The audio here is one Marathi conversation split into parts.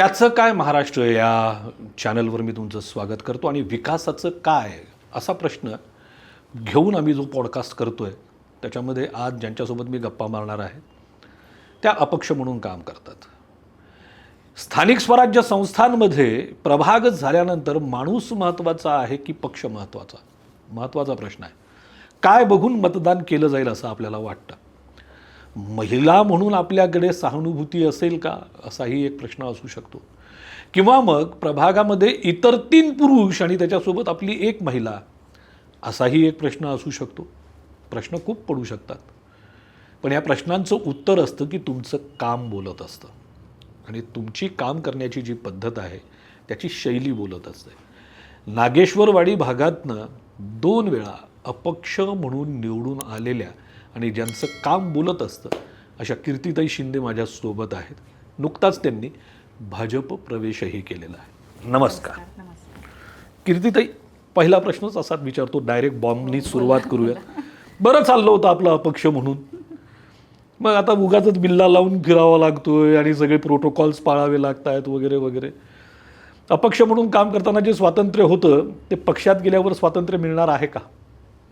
त्याचं काय महाराष्ट्र या चॅनलवर मी तुमचं स्वागत करतो आणि विकासाचं काय असा प्रश्न घेऊन आम्ही जो पॉडकास्ट करतो आहे त्याच्यामध्ये आज ज्यांच्यासोबत मी गप्पा मारणार आहे त्या अपक्ष म्हणून काम करतात. स्थानिक स्वराज्य संस्थांमध्ये प्रभाग झाल्यानंतर माणूस महत्त्वाचा आहे की पक्ष महत्त्वाचा महत्त्वाचा प्रश्न आहे. काय बघून मतदान केलं जाईल असं आपल्याला वाटतं? महिला म्हणून आपल्याकडे सहानुभूती असेल का? असाही एक प्रश्न असू शकतो. किंवा मग प्रभागामध्ये इतर तीन पुरुष आणि त्याच्यासोबत आपली एक महिला असाही एक प्रश्न असू शकतो. प्रश्न खूप पडू शकतात. पण या प्रश्नांचं उत्तर असतं की तुमचं काम बोलत असतं. आणि तुमची काम करण्याची जी पद्धत आहे त्याची शैली बोलत असते. नागेश्वरवाडी भागातनं दोन वेळा अपक्ष म्हणून निवडून आलेल्या आणि ज्यांचं काम बोलत असतं अशा कीर्तिताई शिंदे माझ्यासोबत आहेत. नुकताच त्यांनी भाजप प्रवेशही केलेला आहे. नमस्कार. कीर्तिताई पहिला प्रश्नच असाच विचारतो डायरेक्ट बॉम्बनी सुरुवात करूया. बरं चाललं होतं आपलं अपक्ष म्हणून. मग आता उगाच बिल्ला लावून फिरावा लागतोय आणि सगळे प्रोटोकॉल्स पाळावे लागत आहेत वगैरे वगैरे. अपक्ष म्हणून काम करताना जे स्वातंत्र्य होतं ते पक्षात गेल्यावर स्वातंत्र्य मिळणार आहे का?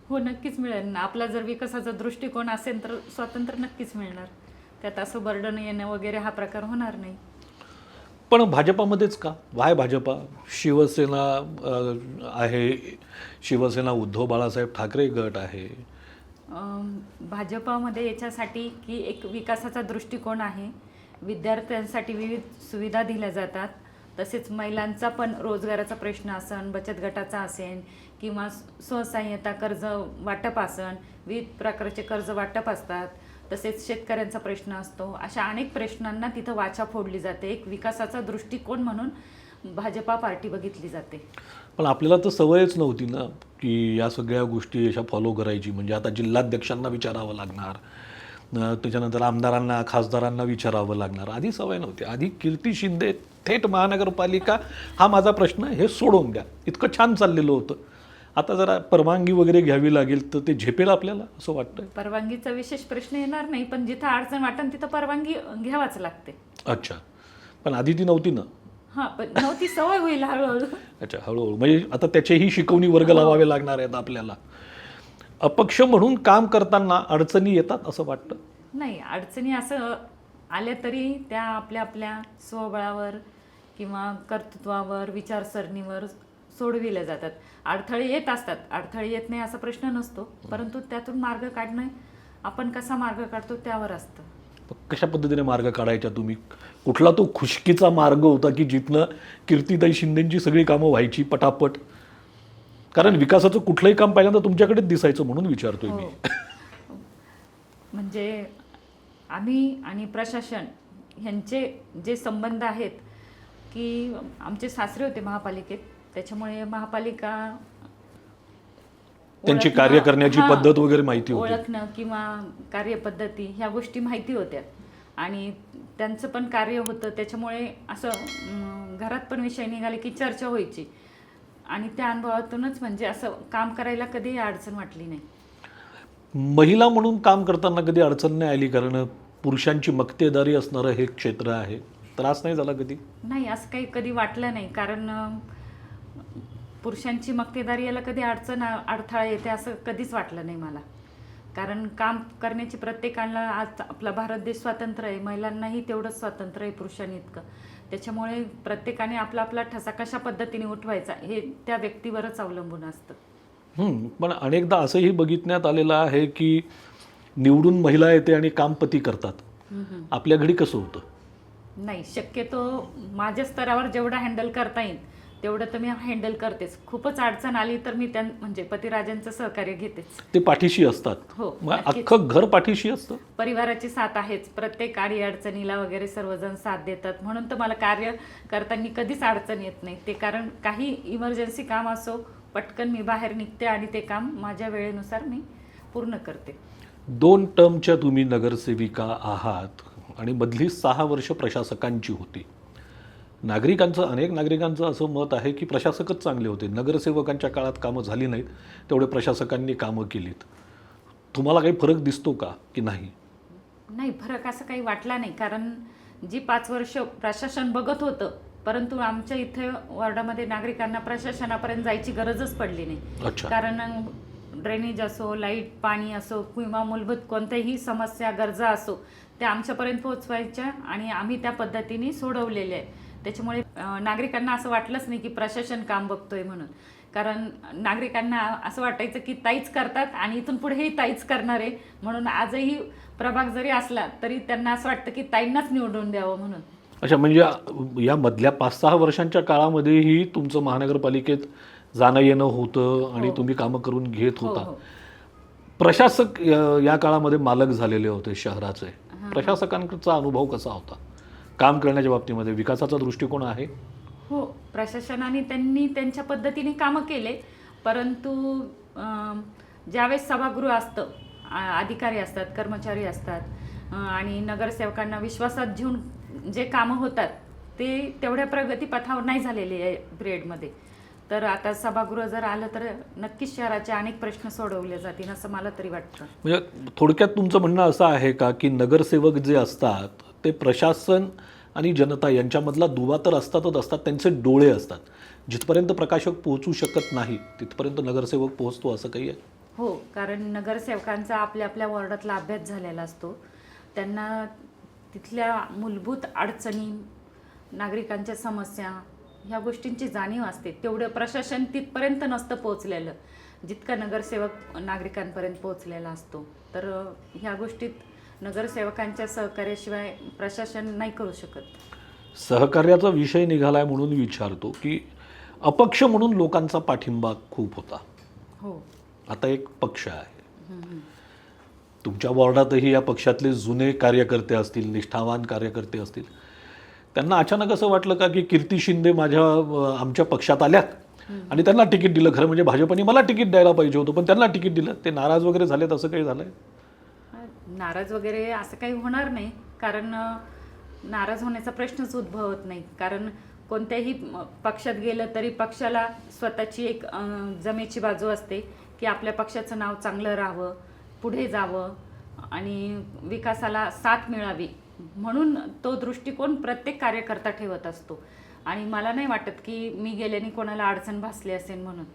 हो नक्कीच मिळेल ना. आपला जर विकासाचा दृष्टिकोन असेल तर स्वातंत्र्य नक्कीच मिळणार. त्यात असं बर्डन येणं वगैरे हा प्रकार होणार नाही. पण भाजपामध्येच का? वाय भाजपा? शिवसेना अं, आहे. शिवसेना उद्धव बाळासाहेब ठाकरे गट आहे. अम, भाजपामध्ये याच्यासाठी की एक विकासाचा दृष्टिकोन आहे. विद्यार्थ्यांसाठी विविध सुविधा दिल्या जातात. तसेच महिलांचा पण रोजगाराचा प्रश्न असन बचत गटाचा असेल किंवा स्वसहाय्यता कर्ज वाटप असन विविध प्रकारचे कर्ज वाटप असतात तसेच शेतकऱ्यांचा प्रश्न असतो. अशा अनेक प्रश्नांना तिथं वाचा फोडली जाते. एक विकासाचा दृष्टिकोन म्हणून भाजपा पार्टी बघितली जाते. पण आपल्याला तर सवयच नव्हती ना की या सगळ्या गोष्टी अशा फॉलो करायची. म्हणजे आता जिल्हाध्यक्षांना विचारावं लागणार त्याच्यानंतर आमदारांना खासदारांना विचारावं लागणार. आधी सवय नव्हती. आधी कीर्ती शिंदे थेट महानगरपालिका हा माझा प्रश्न हे सोडून द्या. इतकं छान चाललेलं होतं. आता जरा परवानगी वगैरे घ्यावी लागेल तर ते झेपेल आपल्याला असं वाटतंय? परवानगीचा विशेष प्रश्न येणार नाही पण जिथं अडचण वाटेल तिथं परवानगी घ्यावाच लागते. अच्छा. पण आधी ती नव्हती ना? हा पण नव्हती सवय होईल हळूहळू. अच्छा हळूहळू. म्हणजे आता त्याचेही शिकवणी वर्ग लावावे लागणार आहेत आपल्याला. अपक्ष म्हणून काम करताना अडचणी येतात असं वाटतं? नाही अडचणी असं आल्या तरी त्या आपल्या आपल्या स्वबळावर किंवा कर्तृत्वावर विचारसरणीवर सोडविल्या जातात. अडथळे येत असतात. अडथळे येत नाही असा प्रश्न नसतो. परंतु त्यातून मार्ग काढणं आपण कसा मार्ग काढतो त्यावर असतं. कशा पद्धतीने मार्ग काढायचा तुम्ही? कुठला तो खुशकीचा मार्ग होता की जिथनं कीर्तिताई शिंदेची सगळी कामं व्हायची पटापट? कारण विकासाचं कुठलंही काम पहिल्यांदा तुमच्याकडेच दिसायचं म्हणून विचारतोय मी. हो. म्हणजे आम्ही आणि प्रशासन ह्यांचे जे संबंध आहेत की आमचे सासरे होते महापालिकेत त्याच्यामुळे महापालिका त्यांची कार्य करण्याची पद्धत वगैरे माहिती होती. ओळखणं किंवा कार्यपद्धती ह्या गोष्टी माहिती होत्या. आणि त्यांचं पण कार्य होतं त्याच्यामुळे असं घरात पण विषय निघाले की चर्चा व्हायची. आणि त्या अनुभवातूनच म्हणजे असं काम करायला कधीही अडचण वाटली नाही. महिला म्हणून काम करताना कधी अडचण नाही आली? कारण पुरुषांची मक्तेदारी असणारं हे क्षेत्र आहे. त्रास नाही झाला कधी? नाही असं काही कधी वाटलं नाही. कारण पुरुषांची मक्तेदारी याला कधी अडचण अडथळा येते असं कधीच वाटलं नाही मला. कारण काम करण्याची प्रत्येकाला आज आपला भारत देश स्वतंत्र आहे. महिलांनाही तेवढंच स्वातंत्र्य आहे पुरुषांनी इतकं. त्याच्यामुळे प्रत्येकाने आपला आपला ठसा कशा पद्धतीने उठवायचा हे त्या व्यक्तीवरच अवलंबून असतं. पण अनेकदा असंही बघितण्यात आलेलं आहे की निवडून महिला येते आणि काम पती करतात आपल्या घडी कसं होतं? नाही शक्यतो माझ्या स्तरावर जेवढं हँडल करता येईल तेवढं तर मी हँडल करतेच. खूपच अडचण आली तर मी त्यां म्हणजे पतिराजांचं सहकार्य घेतेच. ते पाठीशी असतात. हो. अख्खं घर पाठीशी असतं? परिवाराची साथ आहेच. प्रत्येक आडी अडचणीला वगैरे सर्वजण साथ देतात. म्हणून तर मला कार्य करताना कधीच अडचण येत नाही. ते कारण काही इमर्जन्सी काम असो पटकन मी बाहेर निघते आणि ते काम माझ्या वेळेनुसार मी पूर्ण करते. दोन टर्मच्या तुम्ही नगरसेविका आहात आणि मधली सहा वर्ष प्रशासकांची होती. नागरिकांचं अनेक नागरिकांचं असं मत आहे की प्रशासकच चांगले होते. नगरसेवकांच्या काळात कामं झाली नाहीत तेवढे प्रशासकांनी कामं केलीत. तुम्हाला काही फरक दिसतो का की नाही? नाही फरक असं काही वाटला नाही. कारण जी पाच वर्ष प्रशासन बघत होतं परंतु आमच्या इथे वॉर्डामध्ये नागरिकांना प्रशासनापर्यंत जायची गरजच पडली नाही. कारण ड्रेनेज असो लाइट पाणी असो किंवा मूलभूत कोणत्याही समस्या गरजा असो त्या आमच्यापर्यंत पोहोचवायच्या आणि आम्ही त्या पद्धतीने सोडवलेल्या आहे त्याच्यामुळे नागरिकांना असं वाटलंच नाही की प्रशासन काम बघतोय म्हणून. कारण नागरिकांना असं वाटायचं की ताईच करतात आणि इथून पुढेही ताईच करणार आहे. म्हणून आजही प्रभाग जरी असला तरी त्यांना असं वाटतं की ताईंनाच निवडून द्यावं म्हणून. अच्छा म्हणजे या मधल्या पाच सहा वर्षांच्या काळामध्येही तुमचं महानगरपालिकेत जाणं येणं होतं आणि हो. तुम्ही कामं करून घेत हो होता. हो. प्रशासक या काळामध्ये मालक झालेले होते शहराचे. प्रशासकांचा अनुभव कसा होता? काम करण्याच्या बाबतीमध्ये विकासाचा दृष्टिकोन आहे? हो प्रशासनाने त्यांनी त्यांच्या पद्धतीने कामं केले परंतु ज्यावेळेस सभागृह असतं अधिकारी असतात कर्मचारी असतात आणि नगरसेवकांना विश्वासात घेऊन जे कामं होतात ते तेवढ्या प्रगतीपथावर नाही झालेले आहे पिरियडमध्ये. तर आता सभागृह जर आलं तर नक्कीच शहराचे अनेक प्रश्न सोडवले जातील असं मला तरी वाटतं. म्हणजे थोडक्यात तुमचं म्हणणं असं आहे का की नगरसेवक जे असतात ते प्रशासन आणि जनता यांच्यामधला दुवा तर असतातच असतात त्यांचे डोळे असतात. जिथपर्यंत प्रकाशक पोहोचू शकत नाही तिथपर्यंत नगरसेवक पोहोचतो असं काही आहे? हो कारण नगरसेवकांचा आपल्या आपल्या वॉर्डातला अभ्यास झालेला असतो. त्यांना तिथल्या मूलभूत अडचणी नागरिकांच्या समस्या ह्या गोष्टींची जाणीव असते. तेवढं प्रशासन तिथपर्यंत नसतं पोहोचलेलं जितका नगरसेवक नागरिकांपर्यंत पोहोचलेला असतो. तर ह्या गोष्टीत नगरसेवकांच्या सहकार्याशिवाय प्रशासन नाही करू शकत. सहकार्याचा विषय निघालाय म्हणून विचारतो की अपक्ष म्हणून लोकांचा पाठिंबा खूप होता. हो. आता एक पक्ष आहे. तुमच्या वॉर्डातही या पक्षातले जुने कार्यकर्ते असतील निष्ठावान कार्यकर्ते असतील त्यांना अचानक असं वाटलं का की कीर्ती शिंदे माझ्या आमच्या पक्षात आल्यात? आणि त्यांना तिकीट दिलं. खरं म्हणजे भाजपने मला तिकीट द्यायला पाहिजे होतं पण त्यांना तिकीट दिलं. ते नाराज वगैरे झालेत असं काही झालंय? नाराज वगैरे असं काही होणार नाही कारण नाराज होण्याचा प्रश्नच उद्भवत नाही. कारण कोणत्याही पक्षात गेलं तरी पक्षाला स्वतःची एक जमेची बाजू असते की आपल्या पक्षाचं नाव चांगलं राहावं पुढे जावं आणि विकासाला साथ मिळावी. म्हणून तो दृष्टिकोन प्रत्येक कार्यकर्ता ठेवत असतो. आणि मला नाही वाटत की मी गेल्याने कोणाला अडचण भासली असेल म्हणून.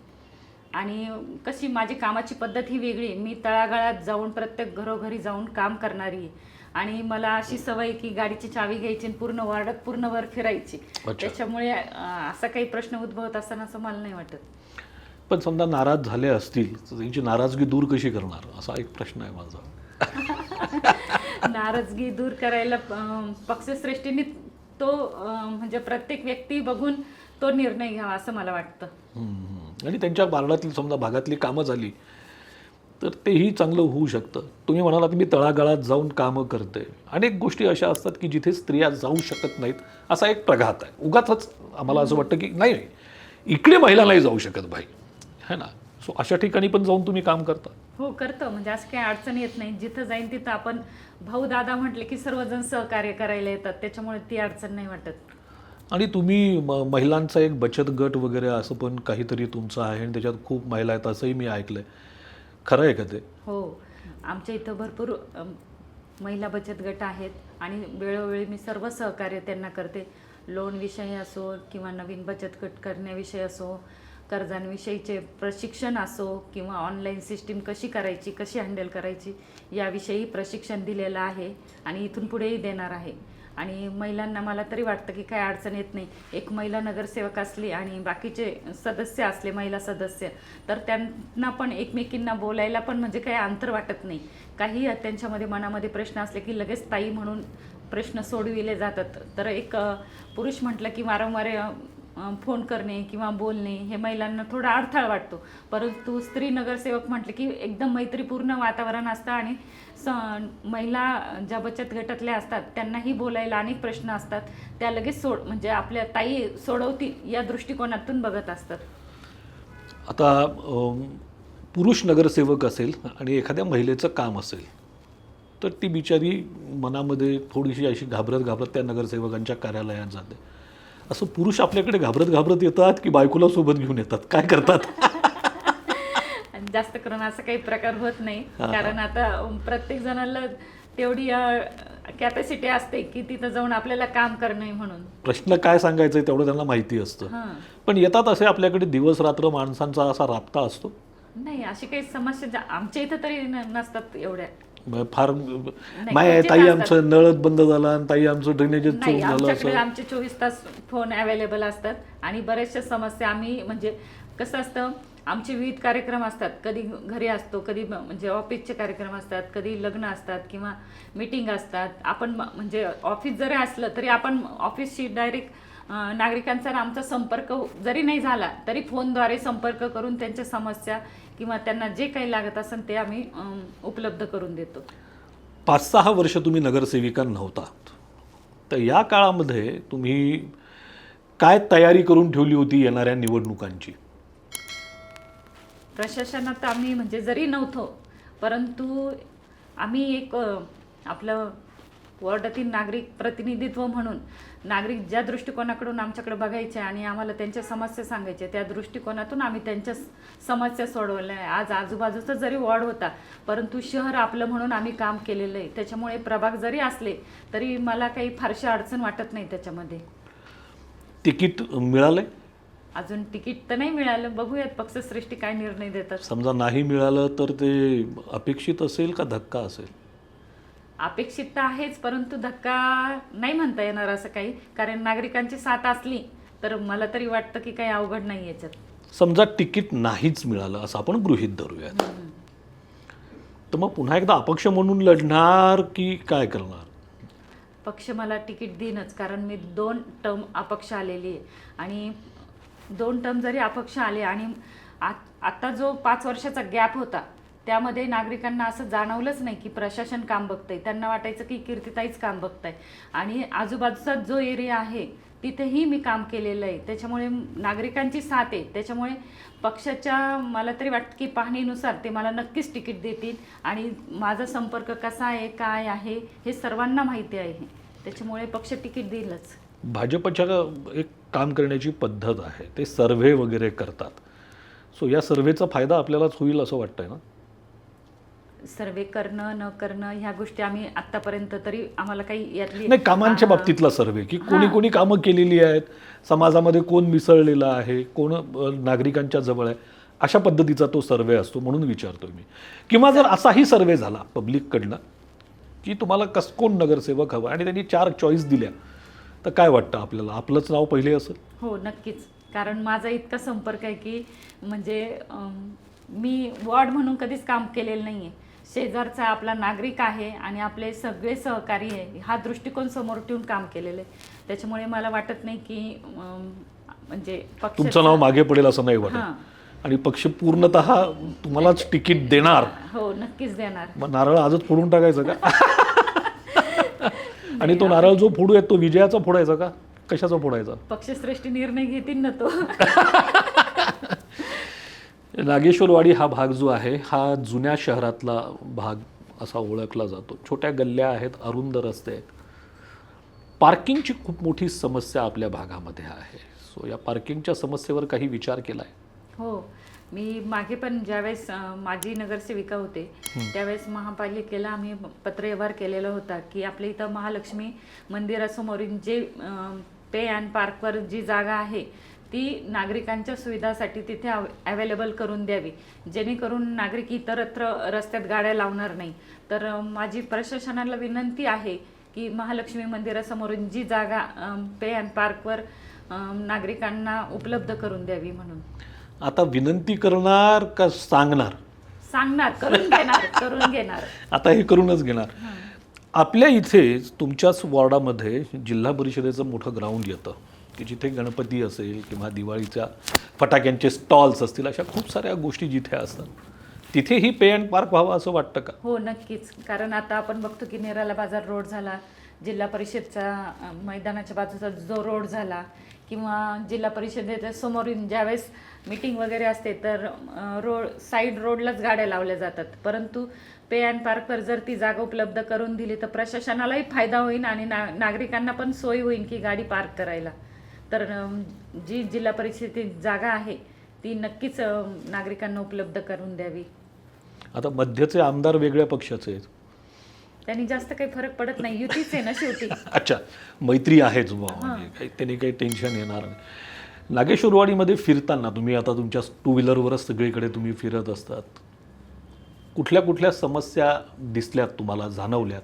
आणि कशी माझी कामाची पद्धत ही वेगळी. मी तळागाळात जाऊन प्रत्येक घरोघरी जाऊन काम करणारी. आणि मला अशी सवय की गाडीची चावी घ्यायची आणि पूर्ण वार्डात पूर्ण वर फिरायची. त्याच्यामुळे असा काही प्रश्न उद्भवत असताना असं मला नाही वाटत पण समजा नाराज झाले असतील तर त्यांची नाराजगी दूर कशी करणार असा एक प्रश्न आहे माझा नाराजगी दूर करायला पक्षश्रेष्ठींनी तो म्हणजे प्रत्येक व्यक्ती बघून तो निर्णय घ्यावा असं मला वाटतं. आणि त्यांच्या वार्डातली समजा भागातली कामं झाली तर तेही चांगलं होऊ शकतं. तुम्ही म्हणालात मी तळागाळात जाऊन कामं करते. अनेक गोष्टी अशा असतात की जिथे स्त्रिया जाऊ शकत नाहीत असा एक प्रघात आहे. उगाचच आम्हाला असं वाटतं की नाही नाही, इकडे महिला नाही जाऊ शकत भाई. है ना? सो अशा ठिकाणी पण जाऊन तुम्ही काम करता. हो करतो. म्हणजे असं काही अडचण येत नाही. जिथं जाईन तिथं आपण भाऊ दादा म्हटले की सर्वजण सहकार्य करायला येतात. त्याच्यामुळे ती अडचण नाही वाटत. आणि तुम्ही म- महिलांचा एक बचत गट वगैरे असं पण काहीतरी तुमचं आहे आणि त्याच्यात खूप महिला आहेत असंही मी ऐकलंय. खरं आहे का ते? हो. आमच्या इथं भरपूर अम, महिला बचत गट आहेत आणि वेळोवेळी मी सर्व सहकार्य त्यांना करते. लोनविषयी असो किंवा नवीन बचत गट करण्याविषयी असो कर्जांविषयीचे प्रशिक्षण असो किंवा ऑनलाईन सिस्टीम कशी करायची कशी हँडल करायची याविषयी प्रशिक्षण दिलेलं आहे आणि इथून पुढेही देणार आहे. आणि महिलांना मला तरी वाटतं की काय अडचण येत नाही. एक महिला नगरसेवक असली आणि बाकीचे सदस्य असले महिला सदस्य तर त्यांना पण एकमेकींना बोलायला पण म्हणजे काही अंतर वाटत नाही. काही त्यांच्यामध्ये मनामध्ये प्रश्न असले की लगेच ताई म्हणून प्रश्न सोडविले जातात. तर एक पुरुष म्हटलं की वारंवार फोन करणे किंवा बोलणे हे महिलांना थोडा अडथळा वाटतो. परंतु स्त्री नगरसेवक म्हटलं की एकदम मैत्रीपूर्ण वातावरण असतं आणि स महिला ज्या बचत गटातल्या असतात त्यांनाही बोलायला अनेक प्रश्न असतात. त्या लगेच सोड म्हणजे आपल्या ताई सोडवतील या दृष्टिकोनातून बघत असतात. आता पुरुष नगरसेवक असेल आणि एखाद्या महिलेचं काम असेल तर ती बिचारी मनामध्ये थोडीशी अशी घाबरत घाबरत त्या नगरसेवकांच्या कार्यालयात जाते. असं पुरुष आपल्याकडे घाबरत घाबरत येतात की बायकोला सोबत घेऊन येतात. काय करतात? आणि जास्त करून असं काही प्रकार होत नाही. कारण आता प्रत्येक जणाला तेवढी कॅपॅसिटी असते की तिथं जाऊन आपल्याला काम करणं म्हणून. प्रश्न काय सांगायचं तेवढं त्यांना माहिती असतं. पण येतात असे आपल्याकडे दिवस रात्र माणसांचा असा राबता असतो? नाही अशी काही समस्या आमच्या इथं तरी नसतात एवढ्या. फार माय ताई. आमचं नळच बंद झाला आणि ताई आमचं ड्रेनेजच नाही चोक झालं आमच्याकडे असं. आमचे चोवीस तास फोन अवेलेबल असतात आणि बऱ्याचशा समस्या आम्ही म्हणजे कसं असतं आमचे विविध कार्यक्रम असतात. कधी घरी असतो कधी म- म्हणजे ऑफिसचे कार्यक्रम असतात कधी लग्न असतात किंवा मीटिंग असतात. आपण म- म्हणजे ऑफिस जरी असलं तरी आपण ऑफिसशी डायरेक्ट नागरिकांचा आमचा संपर्क जरी नाही झाला तरी फोनद्वारे संपर्क करून त्यांच्या समस्या किंवा त्यांना जे काही लागत असेल ते आम्ही उपलब्ध करून देतो. पाच सहा वर्ष तुम्ही नगरसेविका नव्हतात तर या काळामध्ये तुम्ही काय तयारी करून ठेवली होती येणाऱ्या निवडणुकांची? प्रशासनात आम्ही म्हणजे जरी नव्हतो परंतु आम्ही एक आपलं वॉर्डातील नागरिक प्रतिनिधित्व म्हणून. नागरिक ज्या दृष्टिकोनाकडून आमच्याकडे बघायचे आणि आम्हाला त्यांच्या समस्या सांगायच्या त्या दृष्टिकोनातून आम्ही त्यांच्या समस्या सोडवल्या. आज आजूबाजूचा जरी वॉर्ड होता परंतु शहर आपलं म्हणून आम्ही काम केलेलं आहे. त्याच्यामुळे प्रभाग जरी असले तरी मला काही फारशी अडचण वाटत नाही त्याच्यामध्ये. तिकीट मिळालंय? अजून तिकीट तर नाही मिळालं. बघूयात पक्षश्रेष्ठी काय निर्णय देतात. समजा नाही मिळालं तर ते अपेक्षित असेल का धक्का असेल? अपेक्षित तर आहेच परंतु धक्का नाही म्हणता येणार असं काही. कारण नागरिकांची साथ असली तर मला तरी वाटतं की काही अवघड नाही याच्यात. समजा तिकीट नाहीच मिळालं असं आपण गृहीत धरूयात. तर मग पुन्हा एकदा अपक्ष म्हणून लढणार की काय करणार? पक्ष मला तिकीट देईनच कारण मी दोन टर्म अपक्ष आलेली आहे. आणि दोन टर्म जरी अपक्ष आले आणि आत- आता जो पाच वर्षाचा गॅप होता त्यामध्ये नागरिकांना असं जाणवलंच नाही की प्रशासन काम बघतंय. त्यांना वाटायचं की कीर्तिताईच काम बघताय. आणि आजूबाजूचा जो एरिया आहे तिथेही मी काम केलेलं आहे. त्याच्यामुळे नागरिकांची साथ आहे. त्याच्यामुळे पक्षाच्या मला तरी वाटतं की पाहणीनुसार ते मला नक्कीच तिकीट देतील. आणि माझा संपर्क कसा आहे काय आहे हे सर्वांना माहिती आहे. त्याच्यामुळे पक्ष तिकीट देईलच. भाजपच्या एक काम करण्याची पद्धत आहे. ते सर्व्हे वगैरे करतात. सो या सर्व्हेचा फायदा आपल्यालाच होईल असं वाटतंय ना? सर्वे करणं न करणं ह्या गोष्टी आम्ही आतापर्यंत तरी आम्हाला काही यातली नाही कामांच्या. बाबतीतला सर्वे. की कोणी कोणी कामं केलेली आहेत समाजामध्ये कोण मिसळलेलं आहे कोण नागरिकांच्या जवळ आहे अशा पद्धतीचा तो सर्वे असतो म्हणून विचारतोय मी. किंवा जर असाही सर्वे झाला पब्लिककडनं की तुम्हाला कस कोण नगरसेवक हवा? आणि त्यांनी चार चॉईस दिल्या तर काय वाटतं आपल्याला? आपलंच नाव पहिले असेल? हो नक्कीच. कारण माझा इतका संपर्क आहे की म्हणजे मी वॉर्ड म्हणून कधीच काम केलेलं नाही आहे शेजारचा आपला नागरिक आहे आणि आपले सगळे सहकारी आहे हा दृष्टिकोन समोर ठेवून काम केलेलं आहे. त्याच्यामुळे मला वाटत नाही की म्हणजे पक्ष तुमचं नाव मागे पडेल असं नाही वाटत. आणि पक्ष पूर्णत तुम्हालाच तिकीट देणार. हो नक्कीच देणार. मग नारळ आजच फोडून टाकायचं का? आणि तो नारळ जो फोडू आहे तो विजयाचा फोडायचा का? कशाचा फोडायचा? पक्षश्रेष्ठी निर्णय घेतील ना तो. नागेश्वरवाडी हा भाग जो आहे हा जुन्या शहरातला भाग असा ओळखला जातो. छोट्या गल्ल्या आहेत अरुंद रस्ते आहेत. पार्किंगची खूप मोठी समस्या आपल्या भागामध्ये आहे. सो या पार्किंगच्या समस्येवर काही विचार केला आहे हो. मी मागे पण ज्यावेळेस अं, माजी नगरसेविका होते त्यावेळेस महापालिकेला आम्ही पत्रव्यवहार केलेला होता की आपल्या इथं महालक्ष्मी मंदिरासमोरील जे पे अँड पार्कवर जी जागा आहे ती नागरिकांच्या सुविधासाठी तिथे अवेलेबल करून द्यावी. जेणेकरून नागरिक इतरत्र रस्त्यात गाड्या लावणार नाही. तर माझी प्रशासनाला विनंती आहे की महालक्ष्मी मंदिरासमोरून जी जागा पे अँड पार्कवर नागरिकांना उपलब्ध करून द्यावी म्हणून. आता विनंती करणार का सांगणार? सांगणार करून घेणार करून घेणार. आता हे करूनच घेणार. आपल्या इथे तुमच्याच वॉर्डामध्ये जिल्हा परिषदेचं मोठं ग्राउंड येतं. की जिथे गणपती असेल किंवा दिवाळीच्या फटाक्यांचे स्टॉल्स असतील अशा खूप साऱ्या गोष्टी जिथे असतात तिथेही पे अँड पार्क व्हावं असं वाटतं का? हो नक्कीच. कारण आता आपण बघतो की नेराला बाजार रोड झाला जिल्हा परिषदचा मैदानाच्या बाजूचा जो रोड झाला किंवा जिल्हा परिषदेच्या समोरील ज्यावेळेस मीटिंग वगैरे असते तर रोड साईड रोडलाच गाड्या लावल्या जातात. परंतु पे अँड पार्कवर जर ती जागा उपलब्ध करून दिली तर प्रशासनालाही फायदा होईल आणि ना नागरिकांना पण सोय होईल की गाडी पार्क करायला. तर जी जिल्हा परिषदेची जागा आहे ती नक्कीच नागरिकांना उपलब्ध करून द्यावी. आता मध्यचे आमदार वेगळ्या पक्षाचे आहेत. त्यांनी जास्त काही फरक पडत नाही. युतीच आहे ना शेवटी. अच्छा. मैत्री आहेच म्हणजे काही त्यांनी काही टेन्शन येणार नाही. नागेश्वरवाडीमध्ये फिरताना तुम्ही आता तुमच्या टू व्हीलरवरच सगळीकडे तुम्ही फिरत असतात. कुठल्या कुठल्या समस्या दिसल्यात तुम्हाला जाणवल्यात?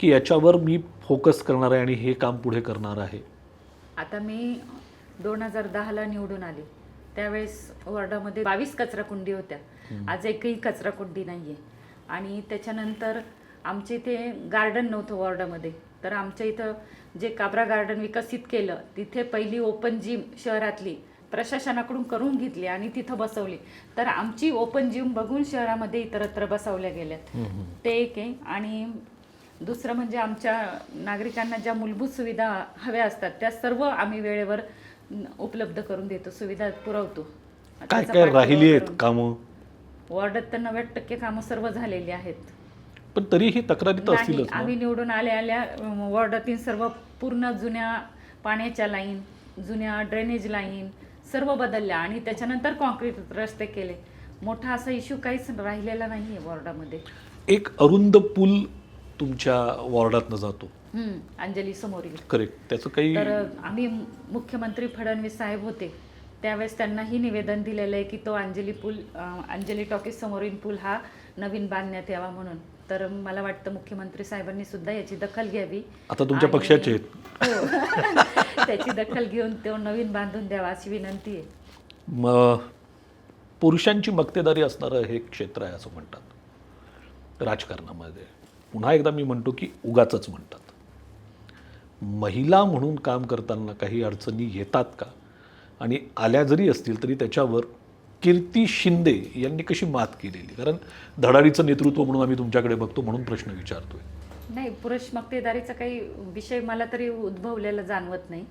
की याच्यावर मी फोकस करणार आहे आणि हे काम पुढे करणार आहे? आता मी दोन हजार दहाला निवडून आले. त्यावेळेस वॉर्डामध्ये बावीस कचरा कुंडी होत्या आज एकही कचरा कुंडी नाही आहे आणि त्याच्यानंतर आमच्या इथे गार्डन नव्हतं वॉर्डामध्ये. तर आमच्या इथं जे काबरा गार्डन विकसित केलं तिथे पहिली ओपन जिम शहरातली प्रशासनाकडून करून घेतली आणि तिथं बसवली. तर आमची ओपन जिम बघून शहरामध्ये इतरत्र बसवल्या गेल्यात. ते एक आहे. आणि दुसरं म्हणजे आमच्या नागरिकांना ज्या मूलभूत सुविधा हव्या असतात त्या सर्व आम्ही वेळेवर उपलब्ध करून देतो सुविधा पुरवतो. काय काय राहिली आहेत. कामं? वॉर्डात तर नव्वद टक्के कामं सर्व झालेली आहेत. पण तरीही तक्रारी तर नाही असतीलच ना. आम्ही निवडून आल्या आल्या अं, वॉर्डातील सर्व पूर्ण जुन्या पाण्याच्या लाईन जुन्या ड्रेनेज लाईन सर्व बदलल्या आणि त्याच्यानंतर कॉन्क्रीट रस्ते केले. मोठा असा इश्यू काहीच राहिलेला नाही आहे वॉर्डामध्ये. एक अरुंद पूल तुमच्या वॉर्डातनं जातो. हम्म, अंजली समोरील करेक्ट त्याचं काही तर आम्ही मुख्यमंत्री फडणवीस साहेब होते. त्यावेळेस त्यांनाही निवेदन दिलेलं आहे की तो अंजली पूल अं, अंजली टॉकीज समोरील पूल हा नवीन बांधण्यात यावा म्हणून. तर मला वाटतं मुख्यमंत्री साहेबांनी सुद्धा याची दखल घ्यावी. आता तुमच्या आणि- पक्षाचे आहेत. हो. त्याची दखल घेऊन तो नवीन बांधून द्यावा अशी विनंती आहे. मग पुरुषांची मक्तेदारी असणारं हे क्षेत्र आहे असं म्हणतात. राजकारणामध्ये. पुन्हा एकदा मी म्हणतो की उगाचच म्हणतात. महिला म्हणून काम करताना काही अडचणी येतात का? आणि आल्या जरी असतील तरी त्याच्यावर कीर्ती शिंदे यांनी कशी मात केलेली? कारण धडाडीचं नेतृत्व म्हणून आम्ही तुमच्याकडे बघतो म्हणून प्रश्न विचारतोय. नाही पुरुष मक्तेदारीचा काही विषय मला तरी उद्भवलेला जाणवत नाही.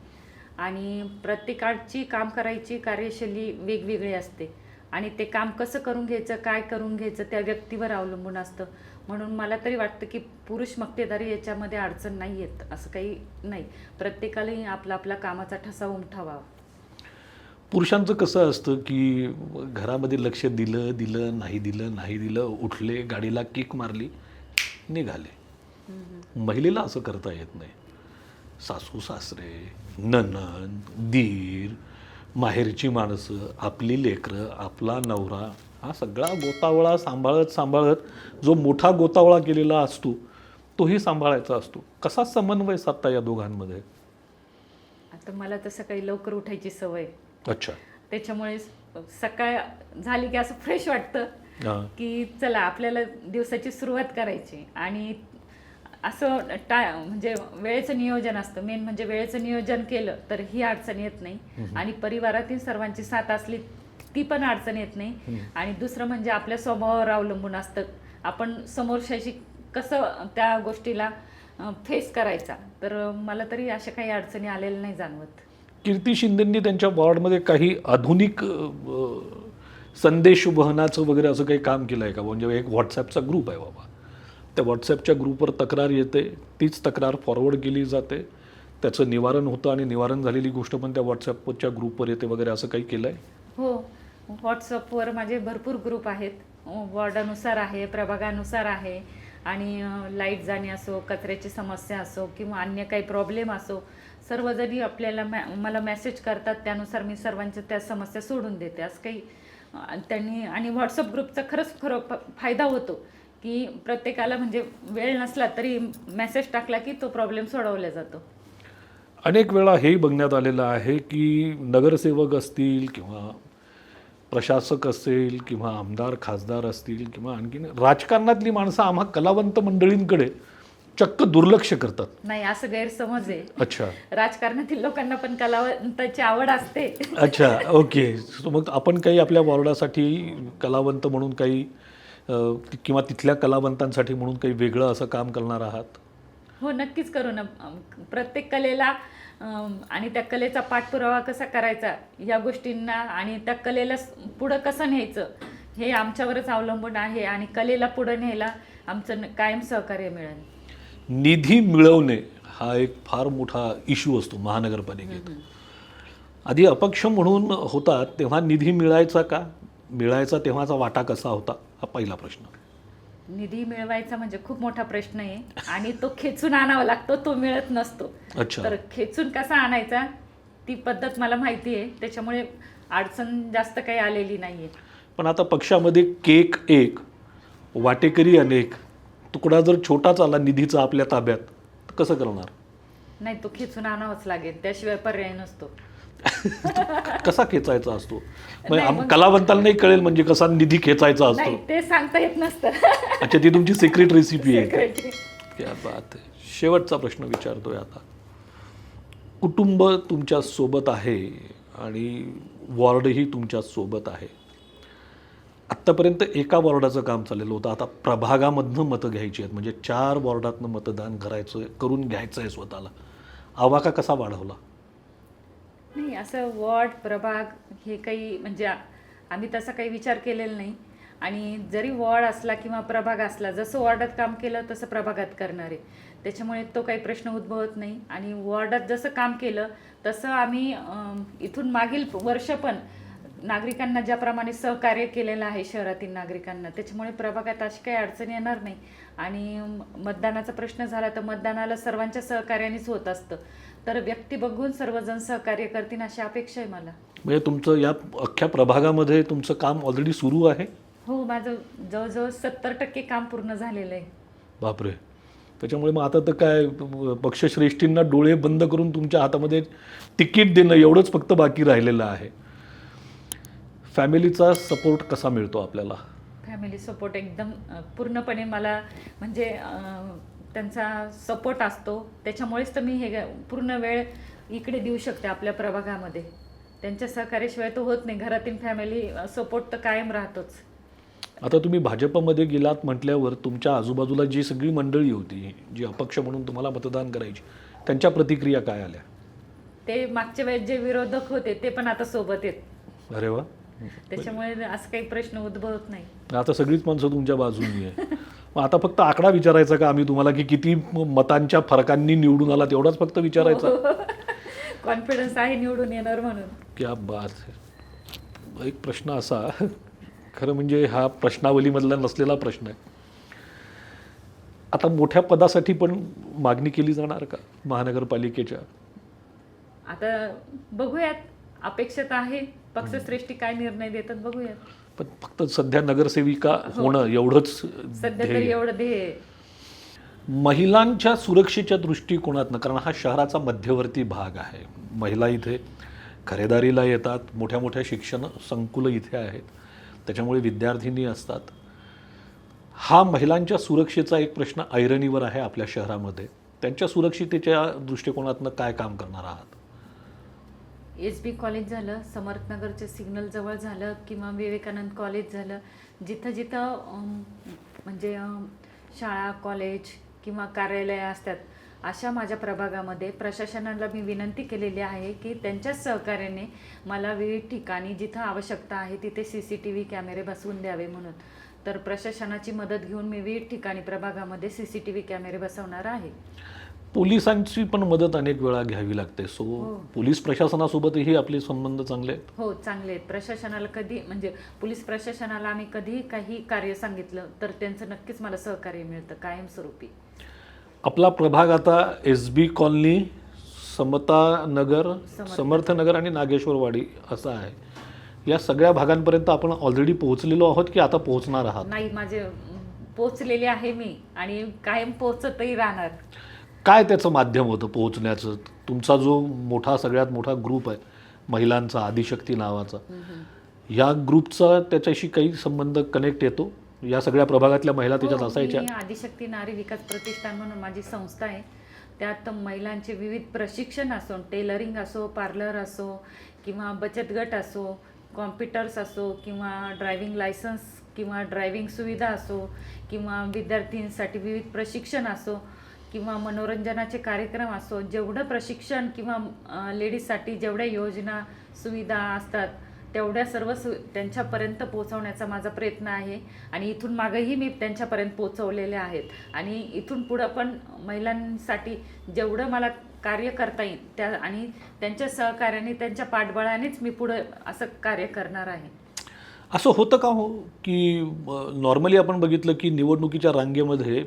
आणि प्रत्येकाची काम करायची कार्यशैली वेगवेगळी असते. आणि ते काम कसं करून घ्यायचं काय करून घ्यायचं त्या व्यक्तीवर अवलंबून असतं. म्हणून मला तरी वाटतं की पुरुष मक्तेदारी याच्यामध्ये अडचण नाही येत असं काही नाही. प्रत्येकालाही आपला आपला कामाचा ठसा उमठावा. पुरुषांचं कसं असतं की घरामध्ये लक्ष दिलं दिलं नाही दिलं नाही दिलं उठले गाडीला किक मारली निघाले. महिलेला असं करता येत नाही. सासू सासरे ननंद दीर माहेरची माणसं आपली लेकरं आपला नवरा हा सगळा गोतावळा सांभाळत सांभाळत जो मोठा गोतावळा केलेला असतो तोही सांभाळायचा असतो. कसा समन्वय साधता या दोघांमध्ये? आता मला तसं काही लवकर उठायची सवय. अच्छा. त्याच्यामुळे सकाळ झाली की असं फ्रेश वाटतं की चला आपल्याला दिवसाची सुरुवात करायची. आणि असं टा म्हणजे वेळेचं नियोजन असतं. मेन म्हणजे वेळेचं नियोजन केलं तर ही अडचण येत नाही. आणि परिवारातील सर्वांची साथ असली ती पण अडचण येत नाही. आणि दुसरं म्हणजे आपल्या स्वभावावर अवलंबून असतं. आपण समोरच्याशी कसं त्या गोष्टीला फेस करायचा. तर मला तरी अशा काही अडचणी आलेल्या नाही जाणवत. कीर्ती शिंदेंनी त्यांच्या वॉर्डमध्ये काही आधुनिक संदेश वहनाचं वगैरे असं काही काम केलं आहे का? म्हणजे एक व्हॉट्सॲपचा ग्रुप आहे बाबा. त्या व्हॉट्सॲपच्या ग्रुपवर तक्रार येते. तीच तक्रार फॉरवर्ड केली जाते. त्याचं निवारण होतं आणि निवारण झालेली गोष्ट पण त्या व्हॉट्सॲपच्या ग्रुपवर येते वगैरे असं काही केलं आहे हो. व्हॉट्सअपवर माझे भरपूर ग्रुप आहेत. वॉर्डानुसार आहे प्रभागानुसार आहे. आणि लाइट जाणे असो कचऱ्याची समस्या असो किंवा अन्य काही प्रॉब्लेम असो सर्वजणी आपल्याला मॅ मला मेसेज करतात. त्यानुसार मी सर्वांच्या त्या समस्या सोडून देते. असं काही त्यांनी आणि व्हॉट्सअप ग्रुपचा खरंच खरं फ- फायदा होतो की प्रत्येकाला म्हणजे वेळ नसला तरी मेसेज टाकला की तो प्रॉब्लेम सोडवला जातो. अनेक वेळा हेही बघण्यात आलेलं आहे की नगरसेवक असतील किंवा प्रशासक असेल किंवा आमदार खासदार असतील किंवा आणखीन राजकारणातली माणसं आम्हा कलावंत मंडळींकडे चक्क दुर्लक्ष करतात. नाही असं गैरसमज आहे. अच्छा. राजकारणातील लोकांना पण कलावंताची आवड असते. अच्छा ओके. मग आपण काही आपल्या वॉर्डासाठी कलावंत म्हणून काही किंवा तिथल्या कलावंतांसाठी म्हणून काही वेगळं असं काम करणार आहात? हो नक्कीच करू ना. प्रत्येक कलेला आणि त्या कलेचा पाठपुरावा कसा करायचा या गोष्टींना आणि त्या कलेला पुढं कसं न्यायचं हे आमच्यावरच अवलंबून आहे आणि कलेला पुढं न्यायला आमचं कायम सहकार्य मिळेल. निधी मिळवणे हा एक फार मोठा इश्यू असतो महानगरपालिकेत. आधी अपक्ष म्हणून होता तेव्हा निधी मिळायचा का? मिळायचा तेव्हाचा वाटा कसा होता? हा पहिला प्रश्न. निधी मिळवायचा म्हणजे खूप मोठा प्रश्न आहे. आणि तो खेचून आणावा लागतो तो मिळत नसतो. अच्छा. तर खेचून कसा आणायचा? ती पद्धत मला माहिती आहे. त्याच्यामुळे अडचण जास्त काही आलेली नाहीये. पण आता पक्षामध्ये केक एक वाटेकरी अनेक तुकडा जर छोटाच आला निधीचा आपल्या ताब्यात तर कसं करणार? नाही तो खेचून आणावाच लागेल. त्याशिवाय पर्याय नसतो. कसा खेचायचा असतो? म्हणजे नाही, आम- मग- कलावंताला नाही कळेल म्हणजे कसा निधी खेचायचा असतो. नाही ते सांगता येत नसतं. अच्छा ती तुमची सिक्रेट रेसिपी आहे. क्या बात आहे. शेवटचा प्रश्न विचारतोय आता. कुटुंब तुमच्यासोबत आहे आणि वॉर्डही तुमच्यासोबत आहे. आत्तापर्यंत एका वॉर्डाचं काम चाललेलं होतं. आता प्रभागामधनं मतं घ्यायची आहेत. म्हणजे चार वॉर्डातनं मतदान करायचं करून घ्यायचं आहे स्वतःला. आवाका कसा वाढवला? नाही असं वॉर्ड प्रभाग हे काही म्हणजे आम्ही तसा काही विचार केलेला नाही. आणि जरी वॉर्ड असला किंवा प्रभाग असला जसं वॉर्डात काम केलं तसं प्रभागात करणार आहे. त्याच्यामुळे तो काही प्रश्न उद्भवत नाही. आणि वॉर्डात जसं काम केलं तसं आम्ही इथून मागील वर्ष पण नागरिकांना ज्याप्रमाणे सहकार्य केलेलं आहे शहरातील नागरिकांना त्याच्यामुळे प्रभागात अशी काही अडचण येणार नाही. आणि मतदानाचा प्रश्न झाला तर मतदानाला सर्वांच्या सहकार्यानेच होत असतं. तर व्यक्ती बघून सर्वजण सहकार्य करतील अशी अपेक्षा आहे मला. म्हणजे तुमचं या अख्ख्या प्रभागामध्ये तुमचं काम ऑलरेडी सुरू आहे? हो माझं जवळजवळ सत्तर टक्के काम पूर्ण झालेलं आहे. बापरे. त्याच्यामुळे मग आता तर काय पक्षश्रेष्ठींना डोळे बंद करून तुमच्या हातामध्ये तिकीट देणं एवढंच फक्त बाकी राहिलेलं आहे. फॅमिलीचा सपोर्ट कसा मिळतो आपल्याला? फॅमिली सपोर्ट एकदम अ, पूर्णपणे मला म्हणजे अ, त्यांचा सपोर्ट असतो. त्याच्यामुळेच तर मी हे पूर्ण वेळ इकडे देऊ शकते आपल्या प्रभागामध्ये. त्यांच्या सहकार्याशिवाय तो होत नाही. घरातील फॅमिली सपोर्ट तर कायम राहतोच. आता तुम्ही भाजपमध्ये गेलात म्हटल्यावर तुमच्या आजूबाजूला जी सगळी मंडळी होती जी अपक्ष म्हणून तुम्हाला मतदान करायची त्यांच्या प्रतिक्रिया काय आल्या? ते मागच्या वेळेस जे विरोधक होते ते पण आता सोबत आहेत. अरे वा. त्याच्यामुळे असं काही प्रश्न उद्भवत नाही. आता सगळीच माणसं तुमच्या बाजूनी आहे मग आता फक्त आकडा विचारायचा का? आम्ही तुम्हाला की किती मतांच्या फरकांनी निवडून आला तेवढाच फक्त विचारायचा. कॉन्फिडन्स आहे निवडून येणार म्हणून. क्या बात एक प्रश्न असा खरं म्हणजे हा प्रश्नावलीमधला नसलेला प्रश्न आहे. आता मोठ्या पदासाठी पण मागणी केली जाणार का महानगरपालिकेच्या? आता बघूयात. अपेक्षित आहे. पक्षश्रेष्ठी काय निर्णय देतात बघूयात. पण फक्त सध्या नगरसेविका होणं एवढंच ध्येय. महिलांच्या सुरक्षेच्या दृष्टिकोनातनं कारण हा शहराचा मध्यवर्ती भाग आहे. महिला इथे खरेदारीला येतात मोठ्या मोठ्या शिक्षण संकुलं इथे आहेत. त्याच्यामुळे विद्यार्थिनी असतात. हा महिलांच्या सुरक्षेचा एक प्रश्न ऐरणीवर आहे आपल्या शहरामध्ये. त्यांच्या सुरक्षितेच्या दृष्टिकोनातनं काय काम करणार आहात? एस बी कॉलेज झालं समर्थनगरच्या सिग्नल जवळ झालं किंवा विवेकानंद कॉलेज झालं. जिथं जिथं म्हणजे शाळा कॉलेज किंवा कार्यालय असतात अशा माझ्या प्रभागामध्ये प्रशासनाला मी विनंती केलेली आहे की त्यांच्याच सहकार्याने मला विविध ठिकाणी जिथं आवश्यकता आहे तिथे सी सी टी व्ही कॅमेरे बसवून द्यावे म्हणून. तर प्रशासनाची मदत घेऊन मी विविध ठिकाणी प्रभागामध्ये सी सी टी व्ही कॅमेरे बसवणार आहे. पोलिसांची पण मदत अनेक वेळा घ्यावी लागते. सो हो. पोलीस प्रशासनासोबतही आपले संबंध चांगले आहेत. हो चांगले आहेत. प्रशासनाला कधी म्हणजे पोलीस प्रशासनाला आम्ही कधीही काही कार्य सांगितलं तर त्यांचं नक्कीच मला सहकार्य मिळतं कायमस्वरूपी. आपला प्रभाग आता एस बी कॉलनी समता नगर समर्थ. नगर आणि नागेश्वरवाडी असा आहे. या सगळ्या भागांपर्यंत आपण ऑलरेडी पोहोचलेलो आहोत की आता पोहोचणार आहात? नाही माझे अं, पोचलेले आहे मी आणि कायम पोचतही राहणार. काय त्याचं माध्यम होतं पोहोचण्याचं? तुमचा जो मोठा सगळ्यात मोठा ग्रुप आहे महिलांचा आदिशक्ती नावाचा या ग्रुपचा त्याच्याशी काही संबंध कनेक्ट येतो? या सगळ्या प्रभागातल्या महिला त्याच्यात हो, असायच्या? आदिशक्ती नारी विकास प्रतिष्ठान म्हणून माझी संस्था आहे. त्यात महिलांचे विविध प्रशिक्षण असो टेलरिंग असो पार्लर असो किंवा बचत गट असो कॉम्प्युटर्स असो किंवा ड्रायव्हिंग लायसन्स किंवा ड्रायव्हिंग सुविधा असो किंवा विद्यार्थ्यांसाठी विविध प्रशिक्षण असो किंवा मनोरंजनाचे कार्यक्रम असो जेवढं प्रशिक्षण किंवा लेडीजसाठी जेवढ्या योजना सुविधा असतात तेवढ्या सर्व सु त्यांच्यापर्यंत पोहोचवण्याचा माझा प्रयत्न आहे. आणि इथून मागंही मी त्यांच्यापर्यंत पोचवलेल्या आहेत. आणि इथून पुढं पण महिलांसाठी जेवढं मला कार्य करता येईल त्या आणि त्यांच्या सहकार्याने त्यांच्या पाठबळानेच मी पुढं असं कार्य करणार आहे. असं होतं का हो की नॉर्मली आपण बघितलं की निवडणुकीच्या रांगेमध्ये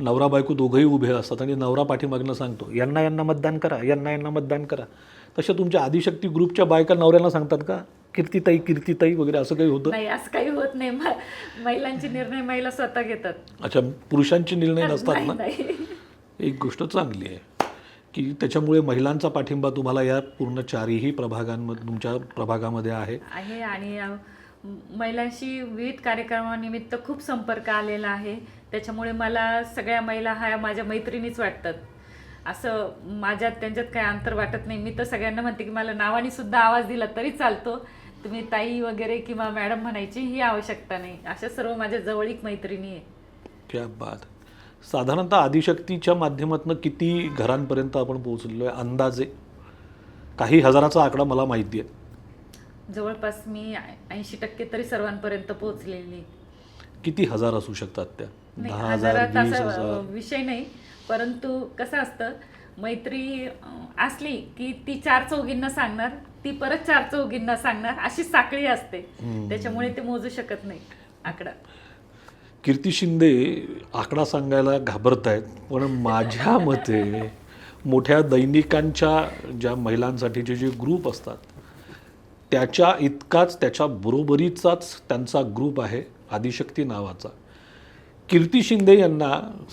नवरा बायको दोघंही उभे असतात आणि नवरा पाठीमागनं सांगतो यांना यांना मतदान करा यांना यांना मतदान करा. तशा तुमच्या आदिशक्ती ग्रुपच्या बायका नवऱ्याला सांगतात का? कीर्तीताई कीर्तीताई वगैरे असं काही होतं? नाही असं काही होत नाही. महिलांचे निर्णय महिला स्वतः घेतात. अच्छा पुरुषांचे निर्णय नसतात ना? एक गोष्ट चांगली आहे की त्याच्यामुळे महिलांचा पाठिंबा तुम्हाला या पूर्ण चारही प्रभागांमध्ये तुमच्या प्रभागामध्ये आहे. आहे आणि महिलांशी विविध कार्यक्रमानिमित्त खूप संपर्क आलेला आहे. त्याच्यामुळे मला सगळ्या महिला ह्या माझ्या मैत्रिणीच वाटतात. असं माझ्यात त्यांच्यात काही अंतर वाटत नाही. मी तर सगळ्यांना म्हणते की मला नावाने सुद्धा आवाज दिला तरी चालतो. तुम्ही ताई वगैरे किंवा मॅडम म्हणायची ही आवश्यकता नाही. अशा सर्व माझ्या जवळीक मैत्रिणी आहे क्या बात. साधारणतः आदिशक्तीच्या माध्यमातून किती घरांपर्यंत आपण पोहोचलेलो आहे? अंदाजे. काही हजाराचा आकडा मला माहिती आहे. जवळपास मी ऐंशी टक्के तरी सर्वांपर्यंत पोहोचलेली. किती हजार असू शकतात त्या? नाही दहा हजार हजारात वीस असा हजार? अ, विषय नाही परंतु कसं असतं मैत्री अ, असली की ती चार चौघींना सांगणार ती परत चार चौघींना सांगणार अशी साखळी असते. त्याच्यामुळे ते मोजू शकत नाही आकडा. कीर्ती शिंदे आकडा सांगायला घाबरत आहेत पण माझ्या मते मोठ्या दैनिकांच्या ज्या महिलांसाठीचे जे ग्रुप असतात त्याच्या इतकाच त्याच्या बरोबरीचाच त्यांचा ग्रुप आहे आदिशक्ती नावाचा. कीर्ती शिंदे यांना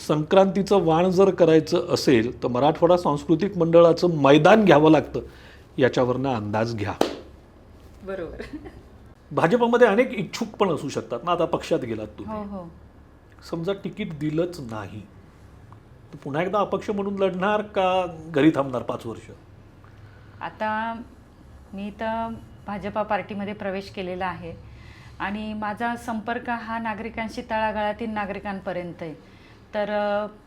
संक्रांतीचं वाण जर करायचं असेल तर मराठवाडा सांस्कृतिक मंडळाचं मैदान घ्यावं लागतं. याच्यावरनं अंदाज घ्या. बरोबर. भाजपमध्ये अनेक इच्छुक पण असू शकतात ना आता पक्षात गेलात तुम्ही. हो हो. समजा तिकीट दिलंच नाही तर पुन्हा एकदा अपक्ष म्हणून लढणार का? घरी थांबणार पाच वर्ष. आता मी तर भाजपा पार्टीमध्ये प्रवेश केलेला आहे. आणि माझा संपर्क हा नागरिकांशी तळागाळातील नागरिकांपर्यंत आहे. तर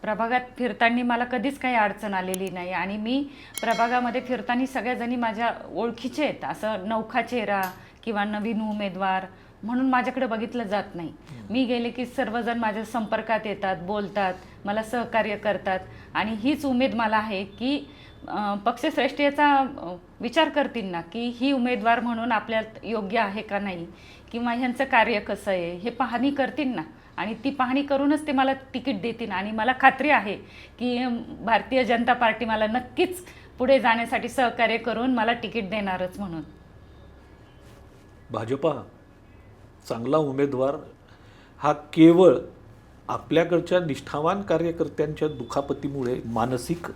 प्रभागात फिरताना मला कधीच काही अडचण आलेली नाही. आणि मी प्रभागामध्ये फिरताना सगळ्याजणी माझ्या ओळखीचे आहेत. असं नौखा चेहरा किंवा नवीन उमेदवार म्हणून माझ्याकडे बघितलं जात नाही. मी गेले की सर्वजण माझ्या संपर्कात येतात बोलतात मला सहकार्य करतात. आणि हीच उमेद मला आहे की पक्षश्रेष्ठी याचा विचार करतील ना की ही उमेदवार म्हणून आपल्यात योग्य आहे का नाही? किंवा ह्यांचं कार्य कसं आहे? हे पाहणी करतील ना? आणि ती पाहणी करूनच ते मला तिकीट देतील. आणि मला खात्री आहे की भारतीय जनता पार्टी मला नक्कीच पुढे जाण्यासाठी सहकार्य करून मला तिकीट देणारच म्हणून. भाजपा चांगला उमेदवार हा केवळ आपल्याकडच्या निष्ठावान कार्यकर्त्यांच्या दुखापतीमुळे मानसिक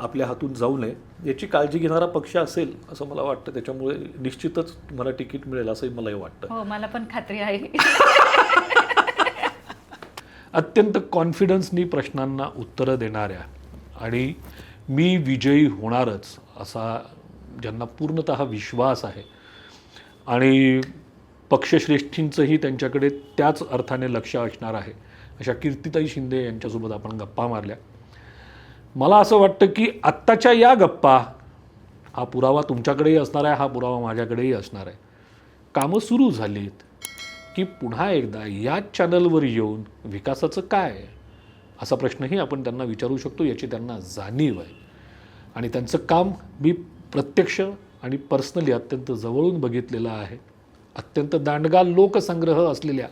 आपल्या हातून जाऊ नये. याची काळजी घेणारा पक्ष असेल असं मला वाटतं. त्याच्यामुळे निश्चितच तुम्हाला तिकीट मिळेल असंही मलाही वाटतं. हो मला पण खात्री आहे. अत्यंत कॉन्फिडन्सनी प्रश्नांना उत्तरं देणाऱ्या आणि मी विजयी होणारच असा ज्यांना पूर्णत विश्वास आहे आणि पक्षश्रेष्ठींचंही त्यांच्याकडे त्याच अर्थाने लक्ष असणार आहे. अशा कीर्तिताई शिंदे यांच्यासोबत आपण गप्पा मारल्या. मला असं वाटतं की आत्ताच्या या गप्पा हा पुरावा तुमच्याकडेही असणार आहे हा पुरावा माझ्याकडेही असणार आहे. कामं सुरू झालीत की पुन्हा एकदा याच चॅनलवर येऊन विकासाचं काय असा प्रश्नही आपण त्यांना विचारू शकतो याची त्यांना जाणीव आहे. आणि त्यांचं काम मी प्रत्यक्ष आणि पर्सनली अत्यंत जवळून बघितलेलं आहे. अत्यंत दांडगा लोकसंग्रह असलेल्या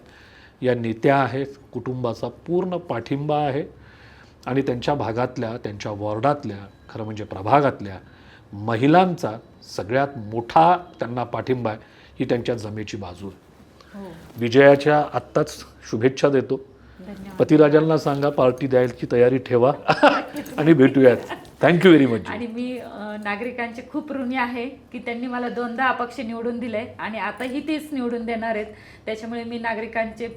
या नेत्या आहेत कुटुंबाचा पूर्ण पाठिंबा आहे. आणि त्यांच्या भागातल्या त्यांच्या वॉर्डातल्या खरं म्हणजे प्रभागातल्या महिलांचा सगळ्यात मोठा त्यांना पाठिंबा आहे ही त्यांच्या जमेची बाजू आहे. हो. विजयाच्या आत्ताच शुभेच्छा देतो. पतिराजांना सांगा पार्टी द्यायची तयारी ठेवा आणि भेटूयात. थँक्यू व्हेरी मच आणि मी नागरिकांचे खूप ऋणी आहे की त्यांनी मला दोनदा अपक्ष निवडून दिले आणि आताही तेच निवडून देणार आहेत. त्याच्यामुळे मी नागरिकांचे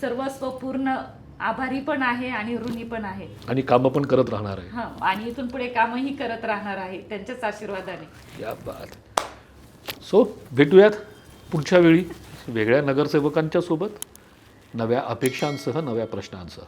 सर्वस्व पूर्ण आभारी पण आहे आणि ऋणी पण आहे. आणि कामं पण करत राहणार आहे. हां आणि इथून पुढे कामही करत राहणार आहे त्यांच्याच आशीर्वादाने. या बात. सो भेटूयात पुढच्या वेळी वेगळ्या नगरसेवकांच्या सोबत नव्या अपेक्षांसह नव्या प्रश्नांसह.